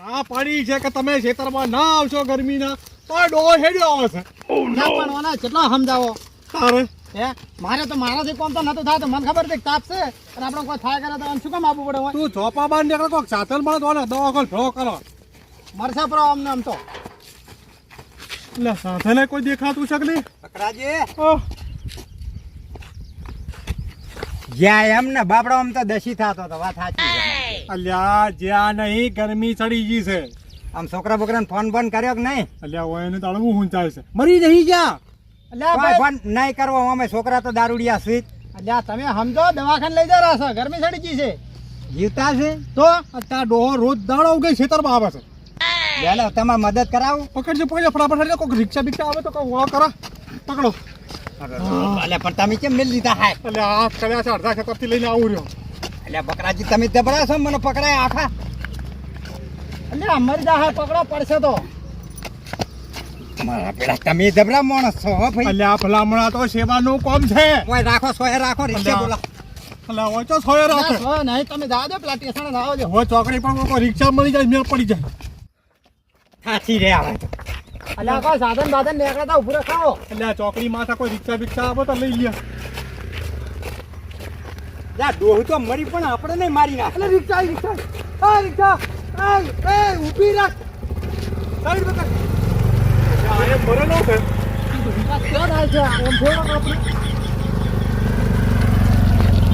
ના પાડી છે કે તમે ખેતરમાં ના આવશો ગરમીના તો ડોહો હેડ્યો આવે છે ના પણ કેટલો સમજાવો? તારે? હે? મારે તો મારાથી કોમ તો નતો થાય તો મને ખબર છે કે તાપ છે. અને આપણે કોઈ થાય કરે તો શું કામ આપવું પડે હોય? તું ચોપા બાર નીકળે કોઈક સાતલ મળે તો દવા કોલ ફ્રો કરો. મરસા પ્રો અમને આમ તો. એટલે સાધને કોઈ દેખાતું છે કે પકડાજે જ્યાં એમ ને બાપડો આમ તો દસી થતો હતો વાત સાચી. અલ્યા જ્યાં નહીં ગરમી ચડી ગઈ છે. આમ છોકરા બોકરાને ફોન બોન કર્યો કે નહીં? અલ્યા હોય એને હું ઊંચાય છે. મરી નહીં ગયા. અલ્યા ભાઈ. ફોન નહીં કરવો અમે છોકરા તો દારૂડિયા છે અલ્યા તમે સમજો દવાખાને લઈ જા રહ્યા છો ગરમી ચડી ગઈ છે. જીવતા છે? તો? અત્યારે ડોહો રોજ દાડો ઉગે ખેતરમાં આવે છે. ચાલો તમારે મદદ કરાવું? પકડજો પકડજો ફટાફટ કોઈક રિક્ષા બિક્ષા આવે તો કોઈ કરો. પકડો. અલ્યા પણ તમે કેમ મેળ લીધા હાય? અલ્યા આ કદાચ અડધા ખેતરથી લઈને આવું રહ્યો. એટલે બકરાજી તમે દબરા છો? મને પકડાય આખા. અલ્યા મરી જા હે પકડો પડશે તો. મારા પેલા તમે દબરા માણસ છો હો ભાઈ. અલ્યા ભલામણા તો સેવાનું કોમ છે. ઓય રાખો સોય રાખો રિક્ષા બોલા અલ્યા હોય તો સોય રાખો. સો નહીં તમે દો પેલા સ્ટેશન જાઓ દો હવે ચોકડી પર કોઈ રિક્ષા મળી જાય મેળ પડી જાય. થાચી રે આવે તો અલ્યા કોઈ સાધન બાધન નીકળતા ઉભું રખાવો. એટલે આ ચોકડી માથા કોઈ રિક્ષા બિક્ષા આવો તો લઈ લે જા ડોહું તો મરી પણ આપણે નહીં મારી નાખ. એટલે રિક્ષા રિક્ષા. આ રિક્ષા. એ એ ઊભી રાખ. સાઈડ પર કર. મરે મરેલો છે ક્યાં છે આમ થોડોક આપણે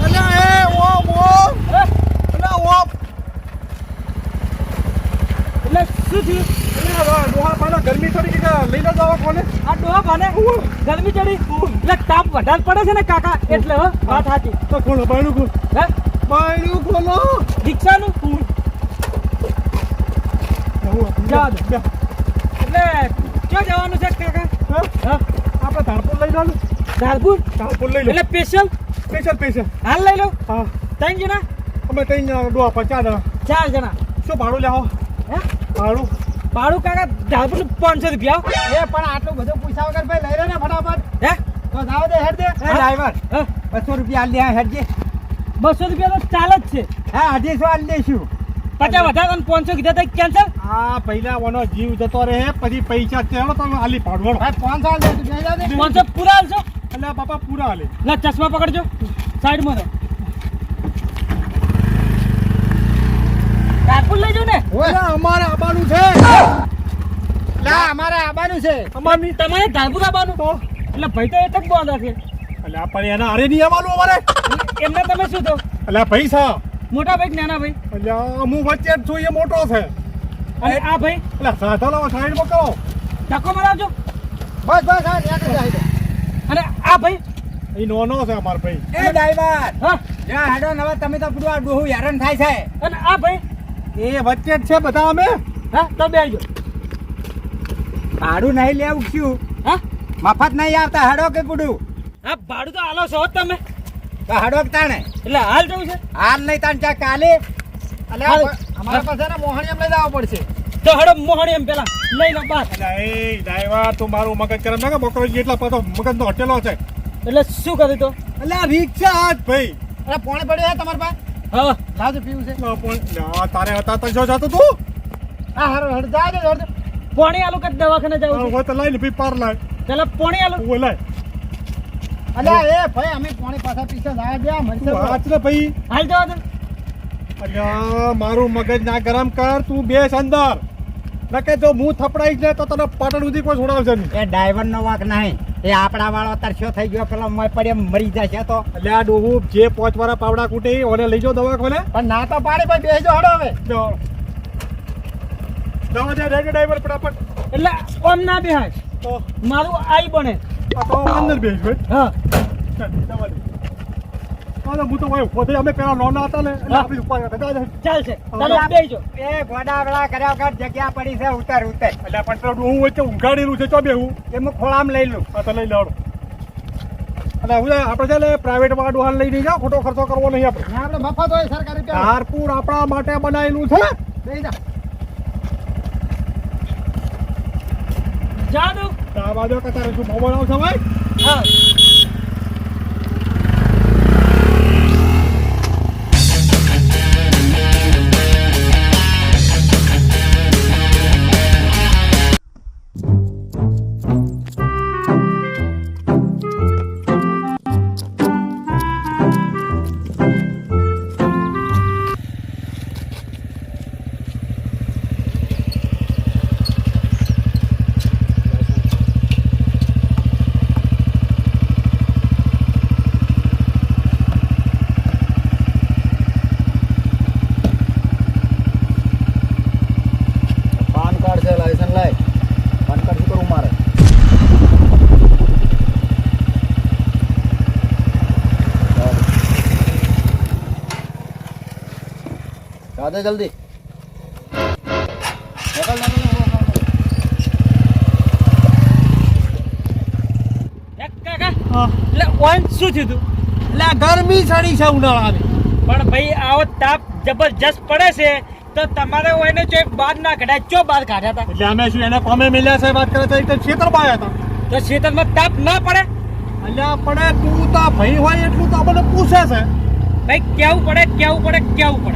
અલ્યા એ ઓ ઓમ. અલ્યા ઓમ. એટલે શું થયું? ડોહા ગરમી થોડી કે લઈને જાવ કોને? આ ડોહા ભાને ગરમી ચડી. એટલે તાપ વધારે પડે છે ને કાકા? એટલે હો વાત સાચી. તો કોણ બાયણું હે? બાયણું ખોલો રિક્ષાનું? દે. એટલે ક્યાં જવાનું છે કાકા? હા? આપણે ધારપુર લઈ જાવ ધારપુર? ધારપુર લઈ લો. એટલે સ્પેશિયલ સ્પેશિયલ સ્પેશિયલ હાલ લઈ લો. હા. ત્રણ જણા? અમે ત્રણ જણા ડોહા ચાર જણા. ચાર જણા. શું ભાડું લેવો? હે? ભાડું? ભાડું કાકા ધાબુ પાંચસો રૂપિયા. એ પણ આટલું બધું પૈસા વગર ભાઈ લઈ રહ્યો ને ફટાફટ. હે? તો જાવ દે હેડ દે. હે? ડ્રાઈવર બસો રૂપિયા આલી દે હેડજે બસો રૂપિયા તો ચાલે જ છે. હા અઢીસો આલી દઈશું પચાસ વધારે અને પાંચસો કીધા તા કેન્સલ હા પહેલા ઓનો જીવ જતો રહે પછી પૈસા ચેડો તમે આલી ભાઈ પાંચસો દે તું દે. પાંચસો પૂરા આલશો? એટલે બાપા પૂરા આલે. ના ચશ્મા પકડજો. સાઈડમાં રહો. ધારપુર લઈ જાઓ ને એટલે અમારે આબાનું છે. લા અમારે આબાનું છે. અમારની તમારે ધારપુર આબાનું? તો? એટલે ભાઈ તો એક જ બોલ છે. એટલે આપણે એના હારે નહીં આવવાનું અમારે. એમને તમે શું તો એટલે પૈસા મોટા ભાઈ નાના ભાઈ? એટલે હું વચ્ચે જ છું એ મોટો છે. અને આ ભાઈ? એટલે સાધનો સાઈડમાં કરો. ધક્કો મરાવજો બસ બસ હા એક જ અને આ ભાઈ? એ નોનો છે અમાર ભાઈ. એ ડ્રાઈવર હા. જા હેડો નવા તમે તો પૂરું આ ડોહું હેરાન થાય છે. અને આ ભાઈ? એ વચ્ચે જ છે બધા અમે. હા તો બેજો. ભાડું નહીં લેવું શું? હા? મફત નહીં આવતા હાડો કે પૂડું હા ભાડું તો આલો છો તમે. તો હાડો કે તાણે? એટલે હાલ જવું છે. હાલ નહીં તાણ ચા કાલે? એટલે અમારા પાસે ને મોહણીયમ લઈ જવા પડશે. તો હાડો મોહણી એમ પેલા. લઈ લો બાર એ ડ્રાઈવર તું મારું મગજ કરે ના કે બકરો એટલા પાછો મગજનો હટેલો છે. એટલે શું કર્યું તો? એટલે આ રિક્ષા. આજ ભાઈ. અરે પોણે પડ્યો છે તમારી પાસે? હા. લાવજો પીવું છે? ના, પણ તારે હતા તો જો જતો તું. હા હારો હડ જાજો હડ પોણી આલો કે દવાખાને જાવ હા, તો લઈ લે ભાઈ પાર લાય. પેલા પોણી આલો. ઓય લાય અલ્યા એ ભાઈ અમે પોણી પાછા પીછે જાય ગયા તું હાચ ને ભાઈ. હાલ જવા અલ્યા મારું મગજ ના ગરમ કર તું બેસ અંદર. નકે જો હું થપડાઈશ ને તો તને પાટણ સુધી કોઈ છોડાવશે નહીં. એ ડ્રાઈવર નો વાક નહીં. એ આપણા વાળો તરસ્યો થઈ ગયો? પેલો મોય પડે મરી જશે તો. એટલે આ ડોહું જે પોચ વાળા પાવડા કૂટે ઓને લઈ જાઓ દવાખાને. પણ ના તો પાડી પણ બેસજો હડો હવે. જો. દવા દે રેડી ડ્રાઈવર ફટાફટ. એટલે ઓમ ના બેહાય. તો. મારું આઈ બને. તો અંદર બેસ હા. ચાલ, તો હું તો ભાઈ પોતે અમે પેલા લોન હતા ને એટલે હા. આપણી ઉપર. જા, જા. ચાલશે. ચાલો બેસજો એ ગોડાવડા કર્યા વગર જગ્યા પડી છે ઉતર ઉતર. એટલે પણ હું ડોહું વચ્ચે ઊંઘાડેલું છે ચો બેહું? એ હું ખોળામ લઈ લઉં હા તો લઈ લેવડો. એટલે હું છે, આપણે છે ને પ્રાઇવેટમાં ડોહાન લઈ નહીં જાઓ ખોટો ખર્ચો કરવો નહીં આપણે. આપણે મફત હોય સરકારી પેલો. આપણા માટે બનાવેલું છે. બેસી જા જા બાજુ શું મોબાઈલ આવશે ભાઈ? હા. દાદા જલ્દી. શું થયું તું? એટલે ગરમી ચડી છે ઉનાળાની. પણ ભાઈ આવો તાપ જબરજસ્ત પડે છે તો તમારે એને જો બાદ ના કઢાય ચો બાદ કાઢ્યા હતા? એટલે અમે શું એને કોમે મિલ્યા છે વાત કરે હતા. તો ખેતરમાં તાપ ના પડે? અલ્યા પડે તું તો ભાઈ હોય એટલું તો મને પૂછે છે. ભાઈ કેવું પડે કેવું પડે કેવું પડે?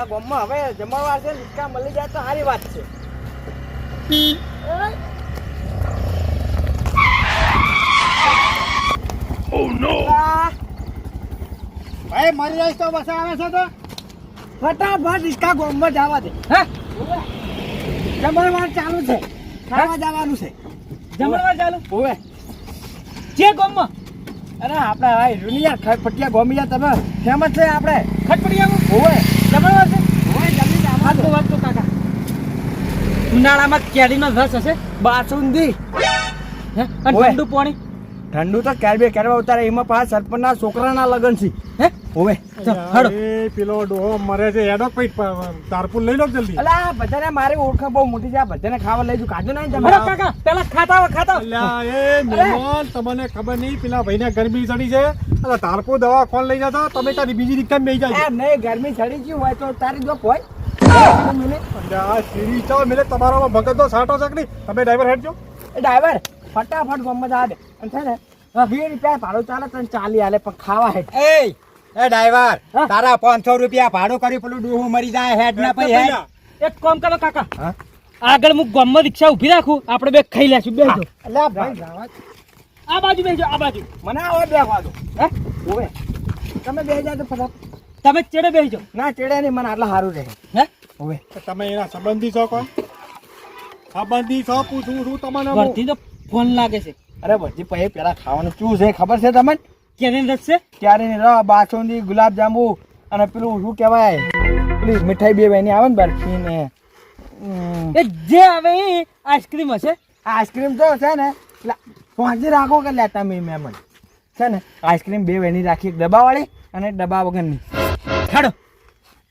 આ ગામમાં હવે જમણવાર છે લીટકા મળી જાય તો સારી વાત છે. ભાઈ મરી જાય તો બસ આવે છે તો. ફટાફટ ઈસકા ગામમાં જવા દે. હે? જમણવાર ચાલુ છે. ખાવા જવાનું છે. જમણવાર ચાલુ? હોવે. જે ગામમાં? અરે આપણે આ હિરુનિયા ખટપટિયા ગોમિયા તમે. ફેમસ છે આપણે. ખટપડિયામાં ઓવે ઉનાળામાં કેરીનો રસ હશે? બાસુંદી. ઠંડુ પાણી? ઠંડુ તો કેરબે કેરવા ઉતારે એમાં પાછા સરપંચના છોકરાના લગન છે. હે? ઓવે ચાલ, હડો. એ પેલો ડોહો મરે છે એડો કઈ તારપુર લઈ લો જલ્દી. અલા આ બધાને મારી ઓળખ બહુ મોટી છે આ બધાને ખાવા લઈ જો કાઢો નહીં તમે. કાકા પેલા ખાતા ખાતા અલા એ મહેમાન તમને ખબર નહીં પેલા ભાઈને ગરમી ચડી છે. અલા તારપુર દવા કોણ લઈ જતા તમે તારી બીજી રીતે બેસી જાય એ નહીં ગરમી ચડી ગયું હોય તો તારી જો હોય. તમારો ભગત તો સાટો છે કે તમે ડ્રાઈવર હેડજો. એ ડ્રાઈવર ફટાફટ ગમત આ દે અને છે ને વીસ રૂપિયા ભાડું ચાલે તને ચાલી આલે પણ ખાવા હેઠ. એ એ ડ્રાઈવર હા? તારા પાંચસો રૂપિયા ભાડું કરી પેલું ડૂહું મરી જાય હેડ ના પછી હેડ. એક કોમ કરો કાકા. હા? આગળ હું ગામમાં રિક્ષા ઊભી રાખું આપણે બે ખાઈ લેશું બેસજો એટલે આ બાજુ બેસજો આ બાજુ. મને આવો બે દો. હે? ઓવે તમે બે જાય તો ફટાફટ. તમે ચેડે બેસજો ના ચેડે નહીં મને આટલા સારું રહે. હે? ઓવે તમે એના સંબંધી છો કોણ સંબંધી છો પૂછું છું તમને વર્ધી તો ફોન લાગે છે. અરે વર્ધી પછી પેલા ખાવાનું શું છે ખબર છે તમને? કેને રસશે ક્યારે ને રહ બાસુંદી ગુલાબ જાંબુ અને પેલું શું કહેવાય? પેલી મીઠાઈ બે બહેની આવે ને બરફી ને એ જે આવે એ આઈસ્ક્રીમ હશે. આઈસ્ક્રીમ તો છે ને પહોંચી રાખો કે લેતા મેં મેમન છે ને આઈસ્ક્રીમ બે વહેની રાખી એક ડબ્બાવાળી અને ડબ્બા વગરની. ખાડો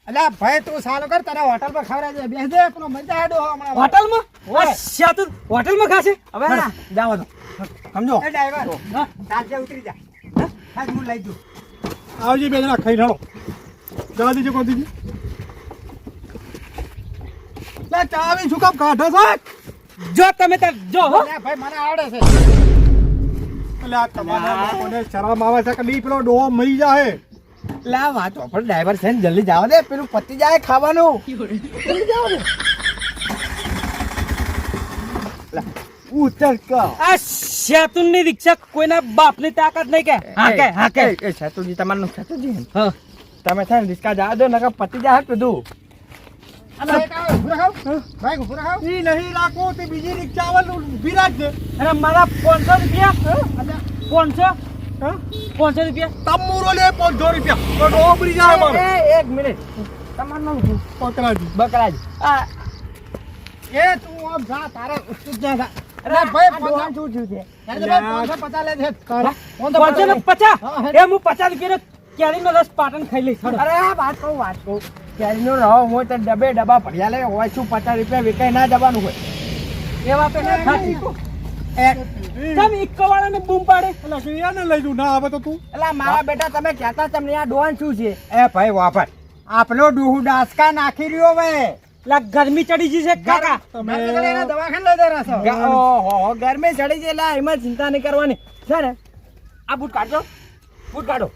અલા ભાઈ તું સાલો કર તારા હોટલ પર ખવડાવી દે. બેસ દે પેલો મજા આડો હમણાં. હોટલમાં? ઓય. આ શ્યાતુ હોટલમાં ખાશે? હવે જાઓ તો. સમજો. એ ડ્રાઈવર. હા ચાલજે ઉતરી જા. હા હું લઈ જઉં. આવજે બે જણા ખાઈ ઢાળો જવા દેજો કોણ દીજી લે ચાવી શું કામ કાઢો છો? જો તમે તાર જો હો. ભાઈ મને આવડે છે. એટલે આ તમારા શરમ આવે છે કે નહીં પેલો ડોહો મરી જાય લા વાત પણ ડ્રાઈવર છે ને જલ્દી જાવ દે. પેલું પતી જાય ખાવાનું. જલ્દી જાવ દે. લા, ઉતર કા આ શ્યાતુની રિક્ષા કોઈના બાપની તાકાત નહીં કે. હા કે હા કે. એ શેતુજી તમારું શેતુજી હા. તમે છે ને રિસ્કા જાવ દો નકર પતી જા કીધું અલ્યા એક આવે ઊભો રખાવ ભાઈ ઊભો રખાવ ઈ નહીં રાખો તે બીજી રિક્ષા આવે ઊભી રાખજે. મારા પાંચસો રૂપિયા પાંચસો? હા? પાંચસો રૂપિયા? તમુરો લે પાંચસો રૂપિયા. તો ડોહો મરી જાય મારો. એ, એક મિનિટ. તમારું નામ શું? પકડાજી બકરાજી. આ એ તું આમ જા તારે જા. અરે અરે ભાઈ આ શું થયું છે? તારે તો ભાઈ પાંચસો પચાસ લે છે. હા? પાંચસો પાંચસો ને પચાસ. પચાસ? એ હું પચાસ રૂપિયા કેરીનો રસ પાટણ ખાઈ લઈશ. અરે વાત કહું વાત કહું. કેરીનો રહો હોય તો ડબે ડબ્બા ભર્યા લે. હોય શું પચાસ રૂપિયા વેચાઈ ના જવાનું હોય. એ વાત તો સાચી કેમ ઇક્કો વાળાને બૂમ પાડે? એટલે એને લઈ જઉં? ના આવે તો તું. એટલે મારા બેટા તમે કહેતા તમને આ ડોહાન શું છે? એ ભાઈ વાપર. આપલો ડૂહું ડાસકા નાખી રહ્યો હવે. લા ગરમી ચડી ગઈ છે કાકા. તમે દવાખાને લઈ જરા છો. ઓહો ગરમી ચડી છે લા એમાં ચિંતા નહીં કરવાની. છે ને? આ બૂટ કાઢો બૂટ કાઢો.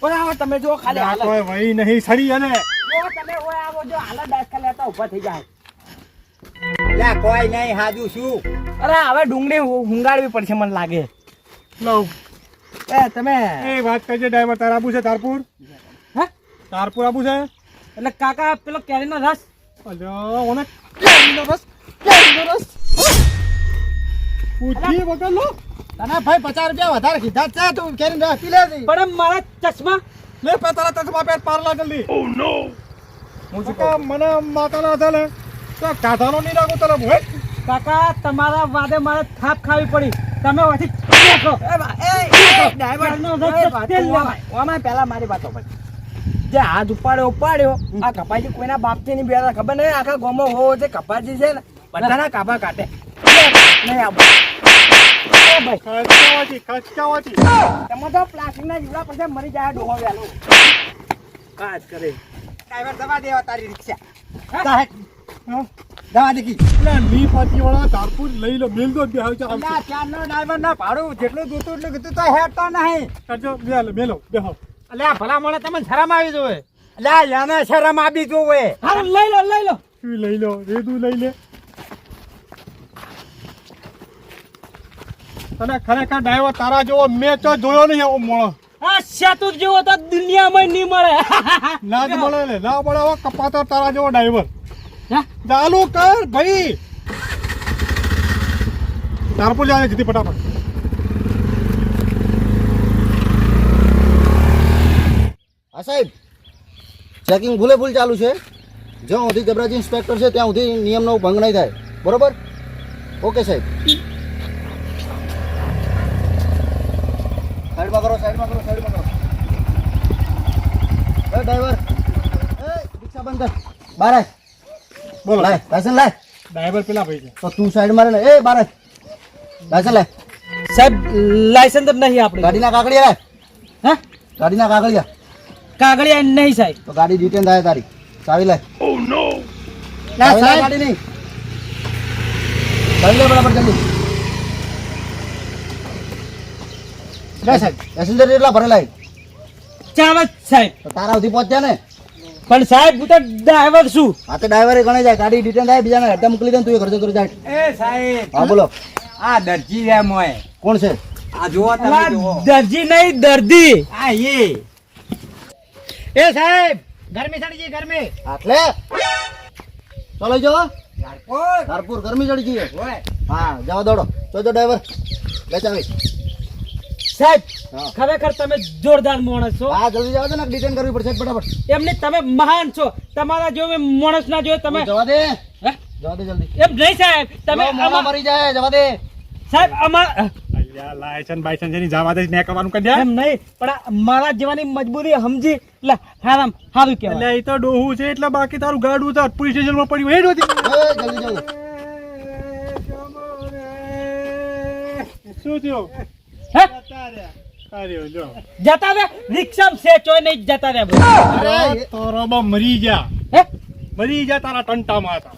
પણ આવો તમે જો ખાલી હાલ કોઈ વહી નહીં સડી અને. જો તમે ઓય આવો જો હાલત ડાયસકા લેતા ઊભા થઈ જાય લા કોઈ નહીં હાજુ શું અરે હવે ડુંગળી હુંગાડવી પડશે મને લાગે. લઉં. એ તમે એ વાત કરજે ડ્રાઈવર તારા આબુ છે તારપુર? હે? તારપુર આબુ છે? એટલે કાકા પેલો કેરીનો રસ? અલ્યા ઓને કેરીનો રસ કેરીનો રસ પૂછી વગર લો તને ભાઈ પચાસ રૂપિયા વધારે કીધા છે તું કેરીને રસ પી લે જી. પણ મારા ચશ્મા લે પે તારા ચશ્મા પેટ પારલા જલ્દી ઓ નો મને માતાના ને તો કાઢાનો નહીં રાખું તને હું કાકા તમારા વાદે મારે થાપ ખાવી પડી તમે વાથી દેખો એ એ, તેલ લેવાય. ઓમાં- પહેલા મારી વાતો પર જે હાથ ઉપાડ્યો ઉપાડ્યો. આ કપાજી કોઈના બાપથી નહીં બેઠા ખબર નહીં? આખા ગામમાં હોવો છે કપાજી છે ને? બધાના કાપા કાઢે. નહીં ખચકાવાથી તમે તો પ્લાસ્ટિકના જીવડા પછી મરી જાય ડોહો કાજ કરે. ડ્રાઈવર દવા દેવા તારી રિક્ષા. હા? દવા દેખી. એટલે ની પાટીવાળા તારપુર લઈ લો મેલ દો બે હાલ ચાલ. અલ્યા ચારનો ડ્રાઈવર ના ભાડું જેટલું જોતું એટલું કીધું તો હેડતો નહીં. કરજો મેલ મેલો બે હાલ અલ્યા ભલામણે તમને શરમ આવી જોવે. આ યાને શરમ આવી જોવે. હાલો લઈ લો લઈ લો. તું લઈ લો રેદું લઈ લે. તને ખરેખર ડ્રાઈવર તારા જેવો મેં તો જોયો નહીં એવો મોળો આ શેતુર જેવો તો દુનિયામાં નહીં મળે. ના જ મળે લે ના મળે એવો કપાતો તારા જેવો ડ્રાઈવર. હે? ચાલુ કર ભાઈ. તારપુર જાય જતી ફટાફટ. સાહેબ ચેકિંગ ભૂલે ભૂલ ચાલુ છે. જ્યાં સુધી જબરાજી ઇન્સ્પેક્ટર છે ત્યાં સુધી નિયમનો ભંગ નહીં થાય. બરોબર? ઓકે સાહેબ. સાઈડમાં કરો સાઈડમાં કરો સાઈડમાં કરો. એ ડ્રાઈવર એ રિક્ષા બંધ કર. બાર બોલો. લાય લાયસન્સ લાય. ડ્રાઈવર પેલા ભાઈ છે. તો તું સાઈડ મારે ને એ બાર લાયસન્સ લાય. સાહેબ લાયસન્સ જ નહીં આપણે. ગાડીના કાગળિયા લાય. હે? ગાડીના કાગળિયા. કાગળિયા નહીં સાહેબ. તો ગાડી ડિટેન થાય તારી. ચાવી લે. ઓ નો ના સાહેબ. ગાડી નહીં ચાવી લે બરાબર જલ્દી. ના સાહેબ. પેસેન્જર એટલા ભરેલા ચાવ સાહેબ. તો તારા સુધી પહોંચ્યા ને? પણ સાહેબ હું તો ડ્રાઈવર છું. હા તો ડ્રાઈવર ગણે જાય. ગાડી ડિટેન થાય બીજાને હડતા મોકલી દે તું એ ખર્ચો કરી જાય. એ સાહેબ. હા બોલો. આ દરજી છે મોય કોણ છે? આ જોવા તમે જોવો દરજી નહીં દર્દી આ એ. એ સાહેબ ગરમી ચડી ગઈ ગરમી. આટલે? ચાલો જો. ધારપુર. ગરમી ચડી ગઈ. હા જવા દોડો. તો જો ડ્રાઈવર. લે ચાવી સાહેબ ખરેખર તમે જોરદાર માણસ છો. હા જલ્દી જવા દે ને ડિટેન કરવી પડશે ફટાફટ. એમને તમે મહાન છો. તમારા જો મેં માણસ ના જોયો તમે જવા દે. હે? જવા દે જલ્દી. એમ નહીં સાહેબ તમે મરી જાય જવા દે. સાહેબ અમાર લાયસન બાયસન જેની જવા ને કરવાનું કરી એમ નહીં પણ મારા જેવાની મજબૂરી સમજી એટલે હારામ સારું કહેવાય. એટલે એ તો ડોહું છે એટલે બાકી તારું ગાડું તો પોલીસ સ્ટેશનમાં પડ્યું એ જલ્દી જલ્દી. શું થયું? હે? અરે જતા રે રિક્ષામાં છે ચોય નહીં જતા રે ભાઈ. અરે મરી ગયા. હે? મરી ગયા તારા ટંટામાં હતા.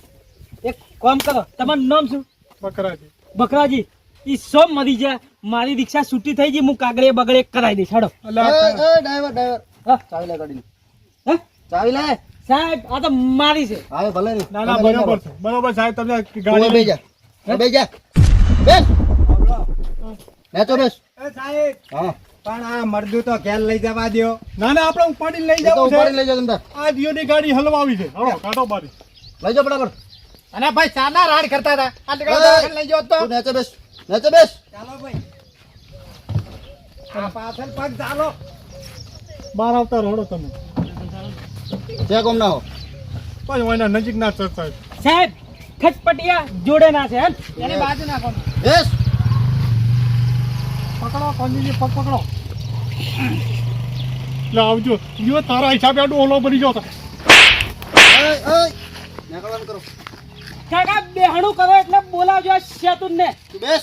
એક કામ કરો તમારું નામ શું? બકરાજી. બકરાજી. ઈ સબ મરી જાય. મારી રિક્ષા છૂટી થઈ ગઈ હું કાગળે બગડે કરાવી દઈશ. હાડો એ અલ્યા એ ડ્રાઈવર ડ્રાઈવર. ચાવી લે ગાડી ચાવી લે. સાહેબ આ તો મારી છે. હવે ભલે નહીં ના ના બરોબર છે. બરોબર સાહેબ તમને ગાડી બે જા. બે જા. બેસ. નેચો બેસ. એ સાહેબ. હા. પણ આ મરદુ તો ઘેર લઈ જવા દયો. ના ના આપણે ઉપાડી લઈ તો ઉપાડી લઈ જાઓ તમે આ દિયોની ગાડી હલવાવી છે. હળો કાઢો બારી. લઈ જાઓ બરાબર અને ભાઈ ચાના રાડ કરતા હતા. આ લઈ જાઓ તો. તું નેચો નેચો બેસ. ચાલો ભાઈ. આ પાછળ પગ ચાલો. બહાર આવતા રડો તમે. જે કોમ ના હો. પણ ઓયના નજીક ના ચર્ચા સાહેબ ખટપટિયા જોડે ના છે એની બાજુ નાખો. બેસ. પકડો કોંજીજી પગ પકડો. એટલે આવજો. યો તારા હિસાબે આડો ઓલો બની જાવ એ એ નીકળવાનું કરો. કાકા બેહણું કરો એટલે બોલાવજો શેતુન ને બેસ.